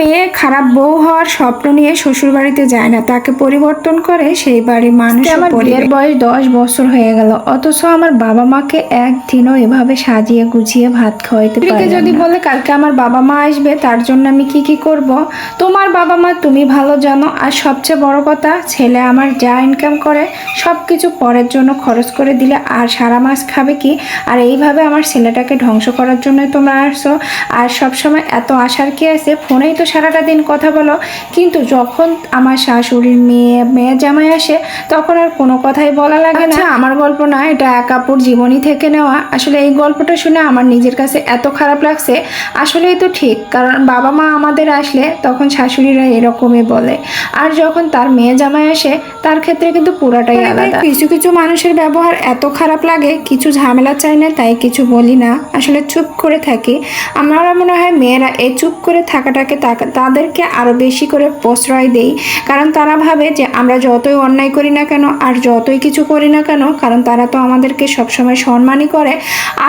মেয়ে খারাপ বউ হওয়ার স্বপ্ন নিয়ে শ্বশুর বাড়িতে যায় না। তাকে পরিবর্তন করে সেই বাড়ির মানুষ আমার বিয়ের বয়স দশ বছর হয়ে গেল। অথচ আমার বাবা মাকে একদিনও এভাবে সাজিয়ে গুছিয়ে ভাত খাওয়াইতে পারি যদি বলে কালকে আমার বাবা মা আসবে তার জন্য আমি কি কি করব? তোমার বাবা মা তুমি ভালো জানো আর সবচেয়ে বড় কথা ছেলে আমার যা ইনকাম করে সব কিছু পরের জন্য খরচ করে দিলে আর সারা মাস খাবে কি? আর এইভাবে আমার ছেলেটাকে ধ্বংস করার জন্যই তোমরা আসছো। আর সবসময় এত আশার কি আছে? ফোনেই তো সারাটা দিন কথা বলো। কিন্তু যখন আমার শাশুড়ির মেয়ে মেয়ে জামাই আসে তখন আর কোনো কথাই বলা লাগে না। আমার গল্প না এটা একাপুর জীবনী থেকে নেওয়া। আসলে এই গল্পটা শুনে আমার নিজের কাছে এত খারাপ লাগছে। আসলেই তো ঠিক কারণ বাবা মা আমাদের আসলে তখন শাশুড়িরা এরকমই বলে। আর যখন তার মেয়ে জামাই আসে তার ক্ষেত্রে কিন্তু পুরাটাই আলাদা। কিছু কিছু মানুষের ব্যবহার এত খারাপ লাগে কিছু ঝামেলা চাই না তাই কিছু বলি না। আসলে চুপ করে থাকি। আমরা মনে হয় মেয়েরা এই চুপ করে থাকাটাকে তাকে- তাদেরকে আরও বেশি করে প্রশ্রয় দেই। কারণ তারা ভাবে যে আমরা যতই অন্যায় করি না কেন আর যতই কিছু করি না কেন কারণ তারা তো আমাদেরকে সবসময় সম্মানই করে।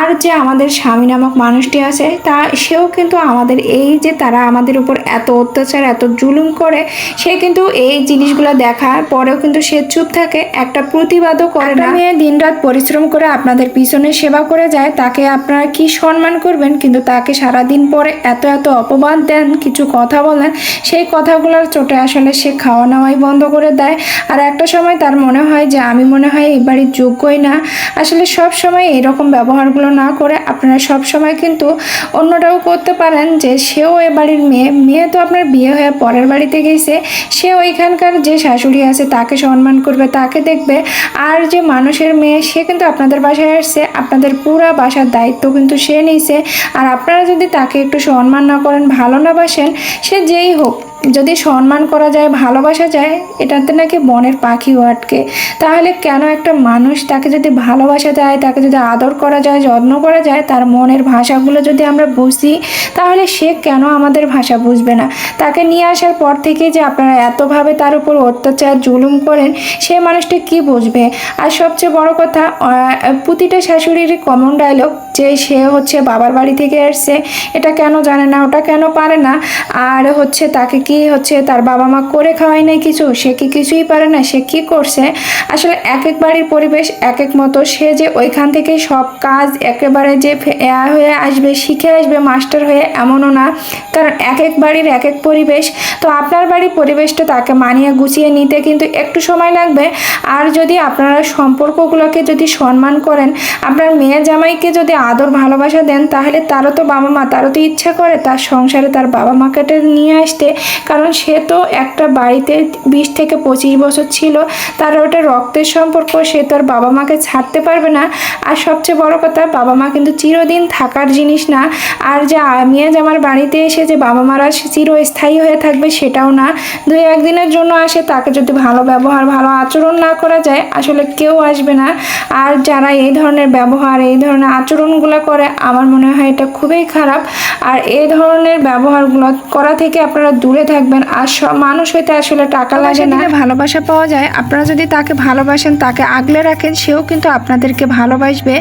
আর যে আমাদের স্বামী নামক মানুষটি আছে তা সেও কিন্তু আমাদের এই যে তারা আমাদের উপর এত অত্যাচার এত জুলুম করে সে কিন্তু এই জিনিসগুলো দেখার পরেও কিন্তু সে চুপ থাকে একটা প্রতিবাদও করে না। মেয়ে দিনরাত পরিশ্রম করে আপনাদের পিছনে সেবা করে যায় তাকে আপনারা কি সম্মান করবেন? কিন্তু তাকে সারাদিন পরে এত এত অপবাদ দেন কিছু কথা বলেন সেই কথাগুলোর চোটে আসলে সে খাওয়া নাওয়াই বন্ধ করে দেয়। আর একটা সময় তার মনে হয় যে, আমি মনে হয় এই বাড়ির যোগ্যই না। আসলে সব সময় এরকম ব্যবহারগুলো না করে আপনারা সব সময় কিন্তু অন্যটাও করতে পারেন যে, সেও এ বাড়ির মেয়ে মেয়ে তো আপনার বিয়ে হয়ে পরের বাড়িতে গেছে, সে ওইখানকার যে শাশুড়ি আছে তাকে সম্মান করবে, তাকে দেখবে। আর যে মানুষের মেয়ে, সে কিন্তু আপনাদের বাসায় আসছে, আপনাদের পুরা বাসার দায়িত্ব কিন্তু সে নিয়েছে আর আপনারা যদি তাকে একটু সম্মান না করেন, ভালো না বাসেন সে যেই হোক যদি সম্মান করা যায়, ভালোবাসা যায়, এটাতে নাকি বনের পাখিও আটকে। তাহলে কেন একটা মানুষ তাকে যদি ভালোবাসা যায় তাকে যদি আদর করা যায়, যত্ন করা যায়, তার মনের ভাষাগুলো যদি আমরা বুঝি, তাহলে সে কেন আমাদের ভাষা বুঝবে না? তাকে নিয়ে আসার পর থেকে যে আপনারা এতভাবে তার উপর অত্যাচার, জুলুম করেন, সে মানুষটি কি বুঝবে? আর সবচেয়ে বড় কথা প্রতিটা শাশুড়ির কমন ডায়লগ যে সে হচ্ছে বাবার বাড়ি থেকে আসছে এটা কেন জানে না, ওটা কেন পারে না? আর হচ্ছে তাকে কি হচ্ছে, তার বাবা মা করে খাওয়ায় নাই কিছু? সে কি কিছুই পারে না? সে কি করছে? আসলে এক এক বাড়ির পরিবেশ এক এক মতো। সে যে ওইখান থেকে সব কাজ একেবারে যে হয়ে আসবে, শিখে আসবে, মাস্টার হয়ে এমনও না। কারণ এক এক বাড়ির এক এক পরিবেশ। তো আপনার বাড়ির পরিবেশটা তাকে মানিয়ে গুছিয়ে নিতে কিন্তু একটু সময় লাগবে। আর যদি আপনারা সম্পর্কগুলোকে যদি সম্মান করেন, আপনার মেয়ে জামাইকে যদি আদর ভালোবাসা দেন, তাহলে তারও তো বাবা মা, তারও তো ইচ্ছা করে তার সংসারে তার বাবা মাকে নিয়ে আসতে। কারণ সে তো একটা বাড়িতে বিশ থেকে পঁচিশ বছর ছিল, তার ওটা রক্তের সম্পর্ক, সে তার বাবা মাকে ছাড়তে পারবে না। আর সবচেয়ে বড় কথা, বাবা মা কিন্তু চিরদিন থাকার জিনিস না। আর যে আমি আজ আমার বাড়িতে এসে যে বাবা মারা চিরস্থায়ী হয়ে থাকবে সেটাও না। দুই একদিনের জন্য আসে, তাকে যদি ভালো ব্যবহার, ভালো আচরণ না করা যায়, আসলে কেউ আসবে না। আর যারা এই ধরনের ব্যবহার, এই ধরনের আচরণগুলো করে, আমার মনে হয় এটা খুবই খারাপ। আর এই ধরনের ব্যবহারগুলো করা থেকে আপনারা দূরে থাকবেন আর সব মানুষ হইতে আসলে টাকা লাগে না। ভালোবাসা পাওয়া যায় আপনারা যদি তাকে ভালোবাসেন তাকে আগলে রাখেন সেও কিন্তু আপনাদেরকে ভালোবাসবে।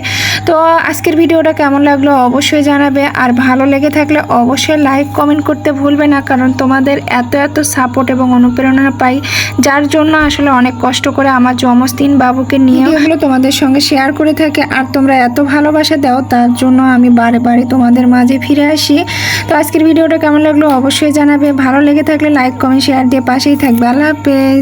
তো আজকের ভিডিওটা কেমন লাগল অবশ্যই জানাবে আর ভালো লেগে থাকলে অবশ্যই লাইক কমেন্ট করতে ভুলবে না কারণ তোমাদের এত এত সাপোর্ট এবং অনুপ্রেরণা পাই যার জন্য আসলে অনেক কষ্ট করে আমার যমজ তিন বাবুকে নিয়ে এগুলো তোমাদের সঙ্গে শেয়ার করে থাকে আর তোমরা এত ভালোবাসা দাও তার জন্য আমি বারে বারে তোমাদের মাঝে ফিরে আসি। তো আজকের ভিডিওটা কেমন লাগল অবশ্যই জানাবে ভালো লেগে থাকলে লাইক কমেন্ট শেয়ার দিয়ে পাশেই থাকবে। আল্লাহ হাফেজ।